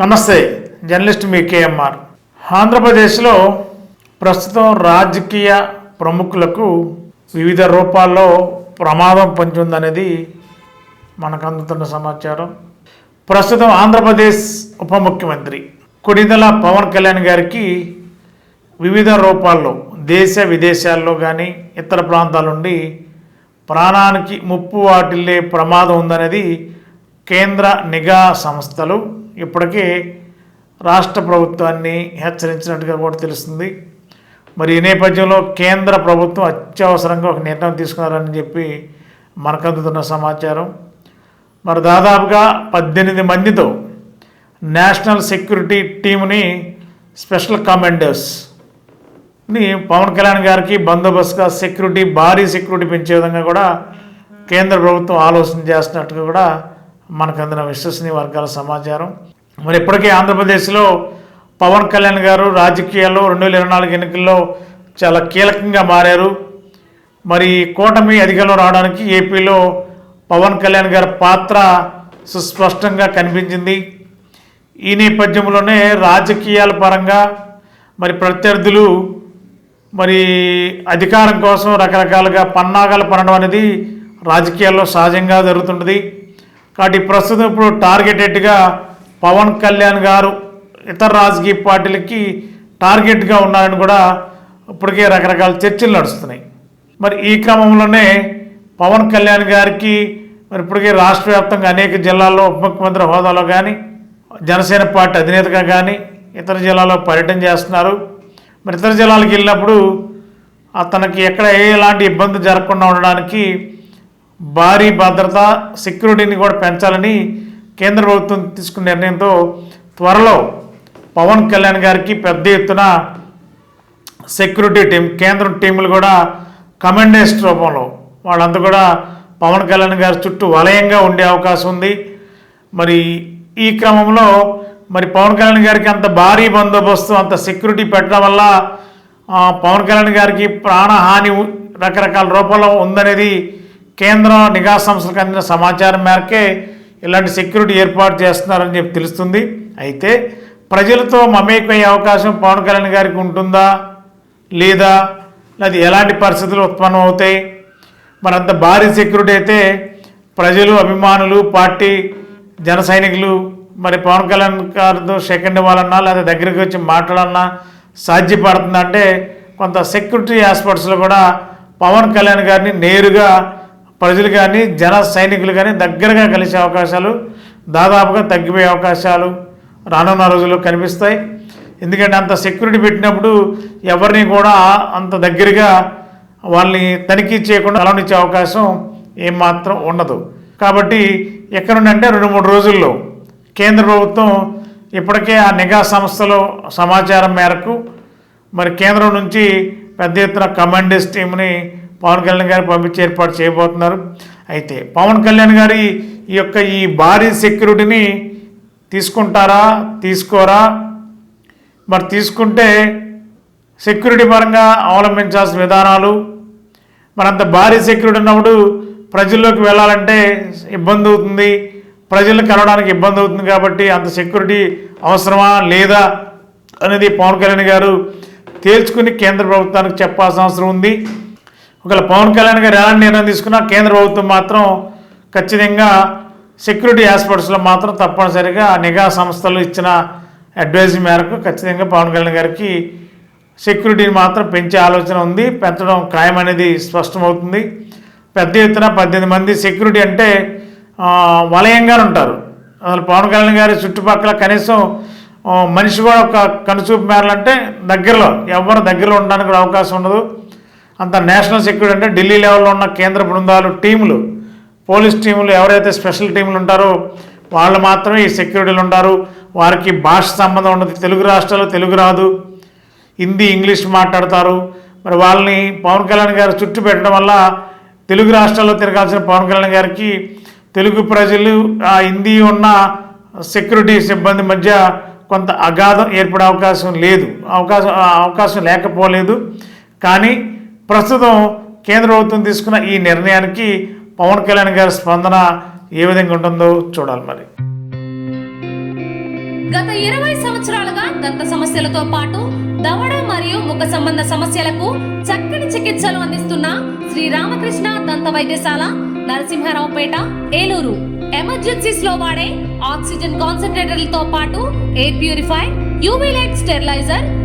నమస్తే జర్నలిస్ట్ మీ కేఎంఆర్. ఆంధ్రప్రదేశ్లో ప్రస్తుతం రాజకీయ ప్రముఖులకు వివిధ రూపాల్లో ప్రమాదం పొంచి మనకు అందుతున్న సమాచారం. ప్రస్తుతం ఆంధ్రప్రదేశ్ ఉప ముఖ్యమంత్రి కొడిదల పవన్ కళ్యాణ్ గారికి వివిధ రూపాల్లో దేశ విదేశాల్లో కానీ ఇతర ప్రాంతాల నుండి ప్రాణానికి ముప్పు వాటిల్లే ప్రమాదం ఉందనేది కేంద్ర నిఘా సంస్థలు ఇప్పటికే రాష్ట్ర ప్రభుత్వాన్ని హెచ్చరించినట్టుగా కూడా తెలుస్తుంది. మరి ఈ నేపథ్యంలో కేంద్ర ప్రభుత్వం అత్యవసరంగా ఒక నిర్ణయం తీసుకున్నారని చెప్పి మనకు అందుతున్న సమాచారం. మరి దాదాపుగా పద్దెనిమిది మందితో నేషనల్ సెక్యూరిటీ టీముని స్పెషల్ కమాండర్స్ని పవన్ కళ్యాణ్ గారికి బందోబస్తుగా సెక్యూరిటీ భారీ సెక్యూరిటీ పెంచే విధంగా కూడా కేంద్ర ప్రభుత్వం ఆలోచన చేస్తున్నట్టుగా కూడా మనకు అందిన విశ్వసనీయ వర్గాల సమాచారం. మరి ఇప్పటికే ఆంధ్రప్రదేశ్లో పవన్ కళ్యాణ్ గారు రాజకీయాల్లో రెండు వేల ఇరవై నాలుగు ఎన్నికల్లో చాలా కీలకంగా మారారు. మరి కూటమి అధికారంలో రావడానికి ఏపీలో పవన్ కళ్యాణ్ గారి పాత్ర సుస్పష్టంగా కనిపించింది. ఈ నేపథ్యంలోనే రాజకీయాల పరంగా మరి ప్రత్యర్థులు మరి అధికారం కోసం రకరకాలుగా పన్నాగాలు పనడం అనేది రాజకీయాల్లో సహజంగా జరుగుతుంటుంది. కాబట్టి ప్రస్తుతం ఇప్పుడు టార్గెటెడ్గా పవన్ కళ్యాణ్ గారు ఇతర రాజకీయ పార్టీలకి టార్గెట్గా ఉన్నారని కూడా ఇప్పటికే రకరకాల చర్చలు నడుస్తున్నాయి. మరి ఈ క్రమంలోనే పవన్ కళ్యాణ్ గారికి మరి ఇప్పటికే రాష్ట్ర వ్యాప్తంగా అనేక జిల్లాల్లో ఉప ముఖ్యమంత్రి హోదాలో కానీ జనసేన పార్టీ అధినేతగా కానీ ఇతర జిల్లాలో పర్యటన చేస్తున్నారు. మరి ఇతర జిల్లాలకు వెళ్ళినప్పుడు అతనికి ఎక్కడ ఎలాంటి ఇబ్బంది జరగకుండా ఉండడానికి భారీ భద్రత సెక్యూరిటీని కూడా పెంచాలని కేంద్ర ప్రభుత్వం తీసుకున్న నిర్ణయంతో త్వరలో పవన్ కళ్యాణ్ గారికి పెద్ద ఎత్తున సెక్యూరిటీ టీం కేంద్రం టీములు కూడా కమాండేస్ట్ రూపంలో వాళ్ళంతా కూడా పవన్ కళ్యాణ్ గారి చుట్టూ వలయంగా ఉండే అవకాశం ఉంది. మరి ఈ క్రమంలో మరి పవన్ కళ్యాణ్ గారికి అంత భారీ బందోబస్తు అంత సెక్యూరిటీ పెట్టడం వల్ల పవన్ కళ్యాణ్ గారికి ప్రాణహాని రకరకాల రూపంలో ఉందనేది కేంద్ర నిఘా సంస్థలకు అందిన సమాచారం మేరకే ఇలాంటి సెక్యూరిటీ ఏర్పాటు చేస్తున్నారని చెప్పి తెలుస్తుంది. అయితే ప్రజలతో మమేకమయ్యే అవకాశం పవన్ కళ్యాణ్ గారికి ఉంటుందా? లేదా? లేదా ఎలాంటి పరిస్థితులు ఉత్పన్నం అవుతాయి మరి అంత భారీ సెక్యూరిటీ అయితే ప్రజలు అభిమానులు పార్టీ జన సైనికులు మరి పవన్ కళ్యాణ్ గారితో సెకండ్ ఇవ్వాలన్నా లేదా దగ్గరికి వచ్చి మాట్లాడాలన్నా సాధ్యపడుతుందంటే కొంత సెక్యూరిటీ ఆస్పెక్ట్స్లో కూడా పవన్ కళ్యాణ్ గారిని నేరుగా ప్రజలు కానీ జన సైనికులు కానీ దగ్గరగా కలిసే అవకాశాలు దాదాపుగా తగ్గిపోయే అవకాశాలు రానున్న రోజుల్లో కనిపిస్తాయి. ఎందుకంటే అంత సెక్యూరిటీ పెట్టినప్పుడు ఎవరిని కూడా అంత దగ్గరగా వాళ్ళని తనిఖీ చేయకుండా అలవనిచ్చే అవకాశం ఏమాత్రం ఉండదు. కాబట్టి ఎక్కడుండంటే రెండు మూడు రోజుల్లో కేంద్ర ప్రభుత్వం ఇప్పటికే ఆ నిఘా సంస్థలో సమాచారం మేరకు మరి కేంద్రం నుంచి పెద్ద ఎత్తున కమాండర్స్ టీంని పవన్ కళ్యాణ్ గారు పంపించి ఏర్పాటు చేయబోతున్నారు. అయితే పవన్ కళ్యాణ్ గారి ఈ యొక్క ఈ భారీ సెక్యూరిటీని తీసుకుంటారా తీసుకోరా? మరి తీసుకుంటే సెక్యూరిటీ పరంగా అవలంబించాల్సిన విధానాలు మరంత భారీ సెక్యూరిటీ ఉన్నప్పుడు ప్రజల్లోకి వెళ్ళాలంటే ఇబ్బంది అవుతుంది. ప్రజలను కలవడానికి ఇబ్బంది అవుతుంది కాబట్టి అంత సెక్యూరిటీ అవసరమా లేదా అనేది పవన్ కళ్యాణ్ గారు తేల్చుకుని కేంద్ర ప్రభుత్వానికి చెప్పాల్సిన అవసరం ఉంది. ఒకవేళ పవన్ కళ్యాణ్ గారు ఎలాంటి నిర్ణయం తీసుకున్నా కేంద్ర ప్రభుత్వం మాత్రం ఖచ్చితంగా సెక్యూరిటీ ఆస్పెక్ట్స్లో మాత్రం తప్పనిసరిగా నిఘా సంస్థలు ఇచ్చిన అడ్వైజ్ మేరకు ఖచ్చితంగా పవన్ కళ్యాణ్ గారికి సెక్యూరిటీని మాత్రం పెంచే ఆలోచన ఉంది. పెంచడం ఖాయం అనేది స్పష్టమవుతుంది. పెద్ద ఎత్తున పద్దెనిమిది మంది సెక్యూరిటీ అంటే వలయంగా వలయంగానే ఉంటారు. అసలు పవన్ కళ్యాణ్ గారి చుట్టుపక్కల కనీసం మనిషి కూడా ఒక కనుచూపు మేరలంటే దగ్గరలో ఎవరు దగ్గరలో ఉండడానికి అవకాశం ఉండదు. అంత నేషనల్ సెక్యూరిటీ అంటే ఢిల్లీ లెవెల్లో ఉన్న కేంద్ర బృందాలు టీములు పోలీస్ టీములు ఎవరైతే స్పెషల్ టీములు ఉంటారో వాళ్ళు మాత్రమే ఈ సెక్యూరిటీలు ఉంటారు. వారికి భాష సంబంధం ఉండదు. తెలుగు రాష్ట్రాలు తెలుగు రాదు. హిందీ ఇంగ్లీష్ మాట్లాడతారు. మరి వాళ్ళని పవన్ కళ్యాణ్ గారు చుట్టూ పెట్టడం వల్ల తెలుగు రాష్ట్రాల్లో తిరగాల్సిన పవన్ కళ్యాణ్ గారికి తెలుగు ప్రజలు ఆ హిందీ ఉన్న సెక్యూరిటీ సిబ్బంది మధ్య కొంత అగాధం ఏర్పడే అవకాశం లేదు. అవకాశం అవకాశం లేకపోలేదు. కానీ ప్రస్తుతం కేంద్ర ప్రభుత్వం తీసుకున్న ఈ నిర్ణయానికి పవన్ కళ్యాణ్ గారి స్పందన ఏ విధంగా ఉంటుందో చూడాలి మరి. గత ఇరవై సంవత్సరాలుగా దంత సమస్యలతో పాటు దవడ మరియు ముఖ సంబంధ సమస్యలకు చక్కని చికిత్సలు అందిస్తున్న శ్రీ రామకృష్ణ దంత వైద్యశాల నరసింహారావుపేట ఏలూరు. ఎమర్జెన్సీస్లో వాడే ఆక్సిజన్ కాన్సన్ట్రేటర్లతో పాటు air purify UV light steriliser